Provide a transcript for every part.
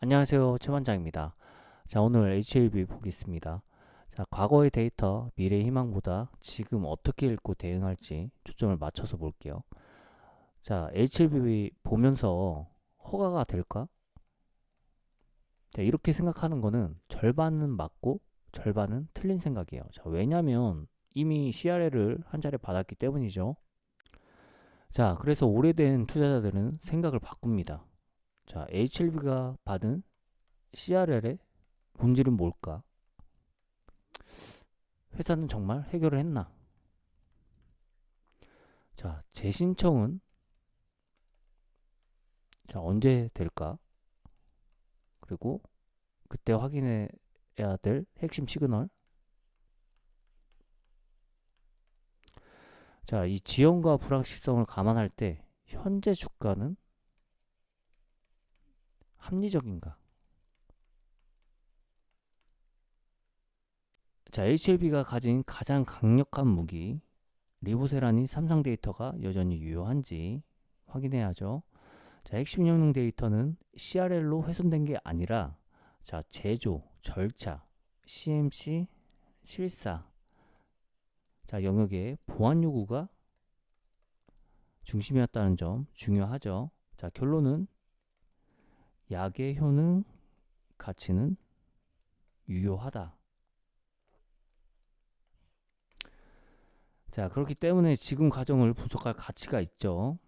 안녕하세요. 최반장입니다. 자, 오늘 HLB 보겠습니다. 자, 과거의 데이터, 미래의 희망보다 지금 어떻게 읽고 대응할지 초점을 맞춰서 볼게요. 자, HLB 보면서 허가가 될까? 자, 이렇게 생각하는 거는 절반은 맞고 절반은 틀린 생각이에요. 자, 왜냐면 이미 CRL을 한 차례 받았기 때문이죠. 자, 그래서 오래된 투자자들은 생각을 바꿉니다. 자, HLB가 받은 CRL의 본질은 뭘까? 회사는 정말 해결을 했나? 자, 재신청은 자, 언제 될까? 그리고 그때 확인해야 될 핵심 시그널. 자, 이 지연과 불확실성을 감안할 때 현재 주가는 합리적인가? 자, HLB가 가진 가장 강력한 무기 리보세라니 삼성 데이터가 여전히 유효한지 확인해야죠. 자, 핵심 영역 데이터는 CRL로 훼손된 게 아니라 자, 제조, 절차, CMC, 실사 자, 영역의 보안 요구가 중심이었다는 점 중요하죠. 자, 결론은 약의 효능 가치는 유효하다. 자, 그렇기 때문에 지금 과정을 분석할 가치가 있죠.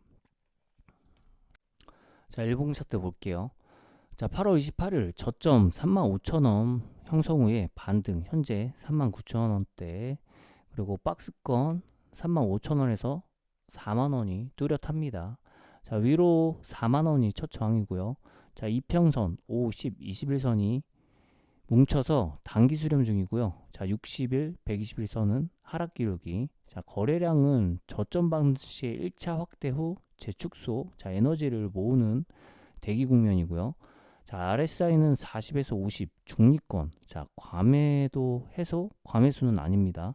자, 일봉 차트 볼게요. 자, 8월 28일 저점 35,000원 형성 후에 반등 현재 39,000원대 그리고 박스권 35,000원에서 4만원이 뚜렷합니다. 자, 위로 4만원이 첫 저항이고요. 자, 이평선 5, 10, 21선이 뭉쳐서 단기 수렴 중이고요. 자, 60일, 120일선은 하락 기록이 자, 거래량은 저점 방시의 1차 확대 후 재축소, 자, 에너지를 모으는 대기 국면이고요. 자, RSI는 40에서 50 중립권. 자, 과매도 해소, 과매수는 아닙니다.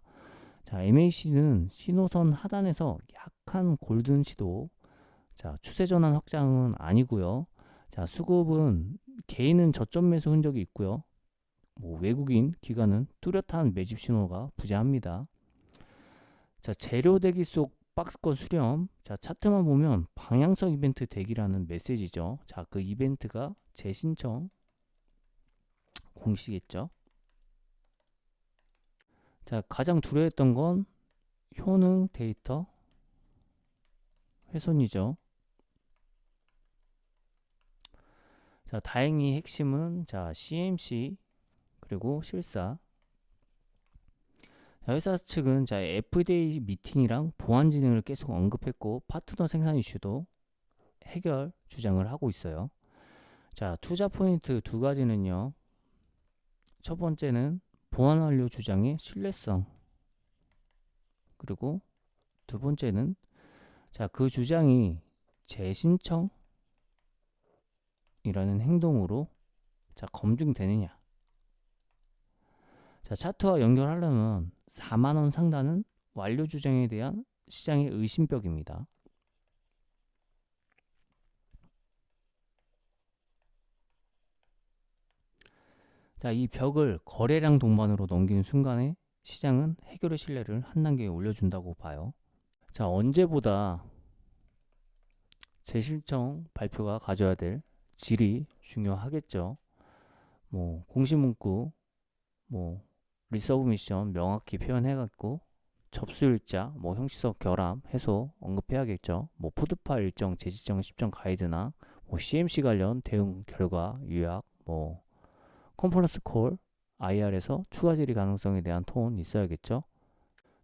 자, MAC는 신호선 하단에서 약한 골든 시도. 자, 추세 전환 확장은 아니고요. 자, 수급은 개인은 저점 매수 흔적이 있고요. 뭐 외국인 기관은 뚜렷한 매집 신호가 부재합니다. 자, 재료 대기 속 박스권 수렴. 자, 차트만 보면 방향성 이벤트 대기라는 메시지죠. 자, 그 이벤트가 재신청 공시겠죠. 자, 가장 두려웠던 건 효능 데이터 훼손이죠. 자, 다행히 핵심은 자, CMC 그리고 실사. 자, 회사 측은 자, FDA 미팅이랑 보안 진행을 계속 언급했고 파트너 생산 이슈도 해결 주장을 하고 있어요. 자, 투자 포인트 두 가지는요. 첫 번째는 보안 완료 주장의 신뢰성. 그리고 두 번째는 자, 그 주장이 재신청 이라는 행동으로 자, 검증되느냐. 자, 차트와 연결하려면 4만 원 상단은 완료 주장에 대한 시장의 의심벽입니다. 자, 이 벽을 거래량 동반으로 넘기는 순간에 시장은 해결의 신뢰를 한 단계 올려준다고 봐요. 자, 언제보다 재실청 발표가 가져야 될 질이 중요하겠죠. 뭐 공시 문구, 뭐 리서브 미션 명확히 표현해갖고 접수 일자, 뭐 형식적 결함, 해소 언급해야겠죠. 뭐 푸드파 일정, 재지정, 십정 가이드나 뭐 CMC 관련 대응 결과 요약, 뭐 컨퍼런스 콜, IR에서 추가 질의 가능성에 대한 톤 있어야겠죠.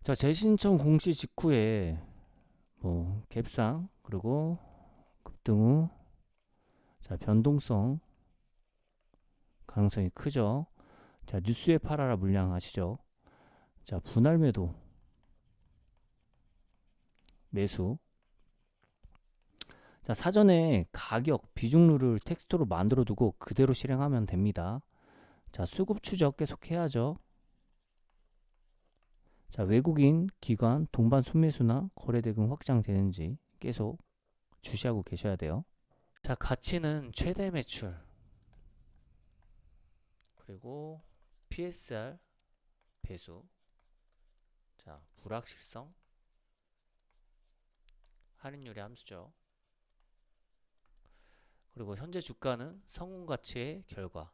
자, 재신청 공시 직후에 뭐 갭상 그리고 급등 후 자, 변동성 가능성이 크죠. 자, 뉴스에 팔아라 물량 아시죠? 자, 분할 매도 매수 자, 사전에 가격 비중률을 텍스트로 만들어 두고 그대로 실행하면 됩니다. 자, 수급 추적 계속 해야죠. 자, 외국인 기관 동반 순매수나 거래 대금 확장되는지 계속 주시하고 계셔야 돼요. 자, 가치는 최대 매출. 그리고 PSR 배수 자 불확실성 할인율의 함수죠. 그리고 현재 주가는 성운 가치의 결과.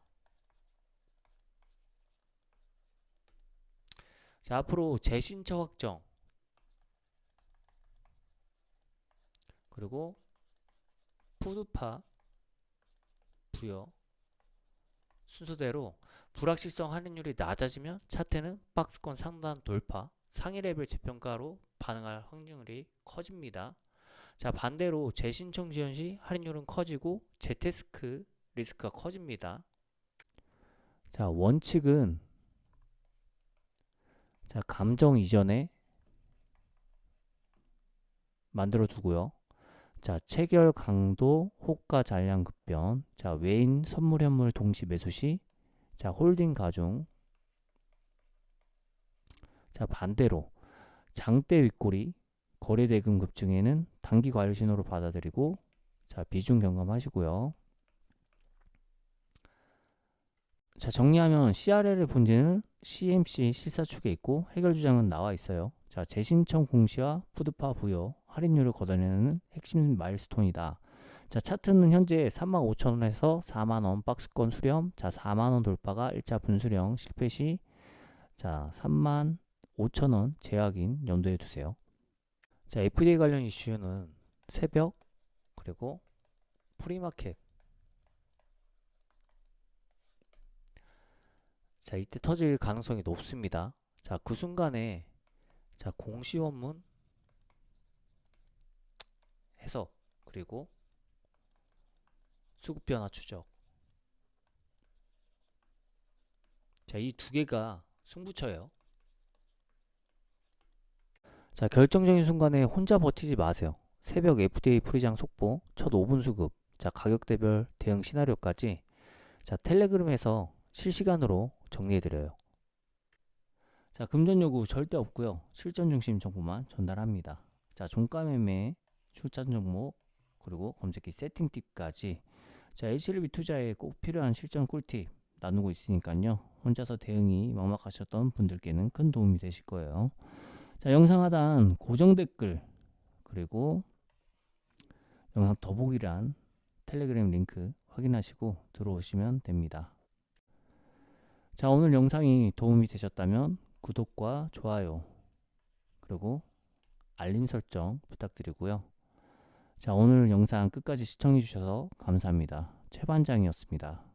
자, 앞으로 재신청 확정. 그리고 푸드파 부여 순서대로 불확실성 할인율이 낮아지면 차트는 박스권 상단 돌파, 상위 레벨 재평가로 반응할 확률이 커집니다. 자, 반대로 재신청 지연 시 할인율은 커지고 재테스크 리스크가 커집니다. 자, 원칙은 자, 감정 이전에 만들어 두고요. 자, 체결 강도, 호가 잔량 급변. 자, 외인 선물 현물 동시 매수 시 자, 홀딩 가중. 자, 반대로 장대 윗꼬리 거래 대금 급증에는 단기 과열 신호로 받아들이고 자, 비중 경감하시고요. 자, 정리하면 CRL의 본질은 CMC 실사축에 있고 해결 주장은 나와 있어요. 자, 재신청 공시와 푸드파 부여, 할인율을 걷어내는 핵심 마일스톤이다. 자, 차트는 현재 35,000원에서 4만원 박스권 수렴, 자, 4만원 돌파가 1차 분수령 실패 시, 자, 3만 5천원 제약인 염두에 두세요. 자, FDA 관련 이슈는 새벽, 그리고 프리마켓. 자, 이때 터질 가능성이 높습니다. 자, 그 순간에 자, 공시원문 해석 그리고 수급 변화 추적. 자, 이 두 개가 승부처예요. 자, 결정적인 순간에 혼자 버티지 마세요. 새벽 FDA 프리장 속보, 첫 5분 수급, 자, 가격대별 대응 시나리오까지 자, 텔레그램에서 실시간으로 정리해드려요. 자, 금전 요구 절대 없고요. 실전 중심 정보만 전달합니다. 자, 종가 매매, 출전 종목, 그리고 검색기 세팅 팁까지 자, HLB 투자에 꼭 필요한 실전 꿀팁 나누고 있으니까요. 혼자서 대응이 막막하셨던 분들께는 큰 도움이 되실 거예요. 자, 영상 하단 고정 댓글 그리고 영상 더보기란 텔레그램 링크 확인하시고 들어오시면 됩니다. 자, 오늘 영상이 도움이 되셨다면 구독과 좋아요 그리고 알림 설정 부탁드리고요. 자, 오늘 영상 끝까지 시청해 주셔서 감사합니다. 최반장이었습니다.